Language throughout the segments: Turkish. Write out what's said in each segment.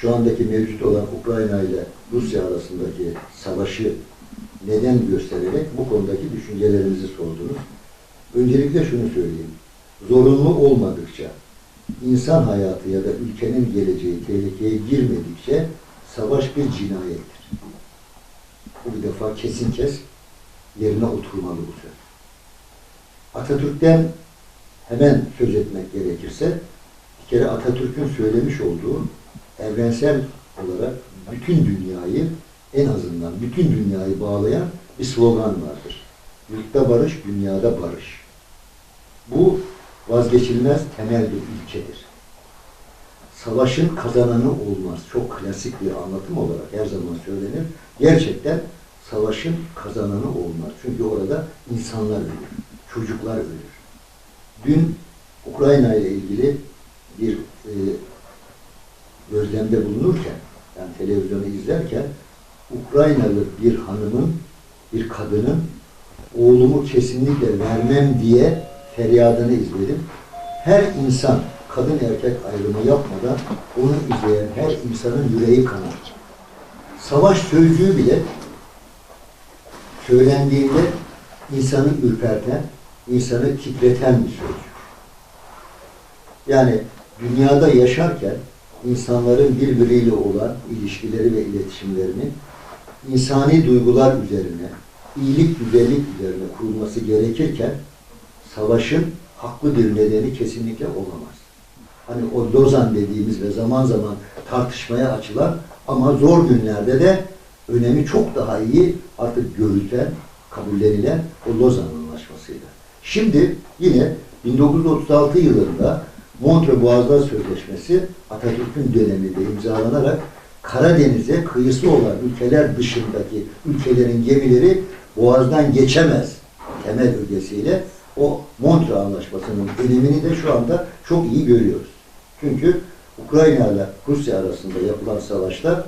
şu andaki mevcut olan Ukrayna ile Rusya arasındaki savaşı neden göstererek bu konudaki düşüncelerinizi sordunuz. Öncelikle şunu söyleyeyim. Zorunlu olmadıkça, insan hayatı ya da ülkenin geleceği tehlikeye girmedikçe savaş bir cinayettir. Bu bir defa kesin kes yerine oturmalı bu söz. Atatürk'ten hemen söz etmek gerekirse bir kere Atatürk'ün söylemiş olduğu evrensel olarak bütün dünyayı en azından bütün dünyayı bağlayan bir slogan vardır. Yurtta barış, dünyada barış. Bu vazgeçilmez temel bir ilkedir. Savaşın kazananı olmaz. Çok klasik bir anlatım olarak her zaman söylenir. Gerçekten savaşın kazananı olmaz. Çünkü orada insanlar ölür, çocuklar ölür. Dün Ukrayna ile ilgili bir e, gözlemde bulunurken, yani televizyonu izlerken, Ukraynalı bir hanımın, bir kadının oğlumu kesinlikle vermem diye feryadını izledim. Her insan kadın erkek ayrımı yapmadan onu izleyen her insanın yüreği kanar. Savaş sözcüğü bile söylendiğinde insanı ürperten, insanı titreten bir sözcük. Yani dünyada yaşarken insanların birbiriyle olan ilişkileri ve iletişimlerinin insani duygular üzerine, iyilik, güzellik üzerine kurulması gerekirken savaşın haklı bir nedeni kesinlikle olamaz. Hani o Lozan dediğimiz ve zaman zaman tartışmaya açılan ama zor günlerde de önemi çok daha iyi artık görülen, kabullenilen o Lozan Anlaşması'ydı. Şimdi yine 1936 yılında Montre Boğazlar Sözleşmesi Atatürk'ün döneminde imzalanarak Karadeniz'e kıyısı olan ülkeler dışındaki ülkelerin gemileri Boğaz'dan geçemez temel ögesiyle o Montre Anlaşması'nın önemini de şu anda çok iyi görüyoruz. Çünkü Ukrayna ile Rusya arasında yapılan savaşta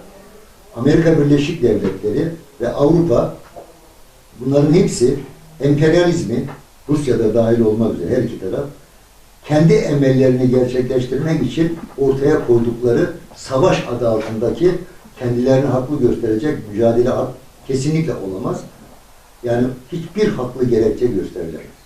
Amerika Birleşik Devletleri ve Avrupa bunların hepsi emperyalizmi Rusya'da dahil olmak üzere her iki taraf kendi emellerini gerçekleştirmek için ortaya koydukları savaş adı altındaki kendilerini haklı gösterecek mücadele kesinlikle olamaz. Yani hiçbir haklı gerekçe gösterilemez.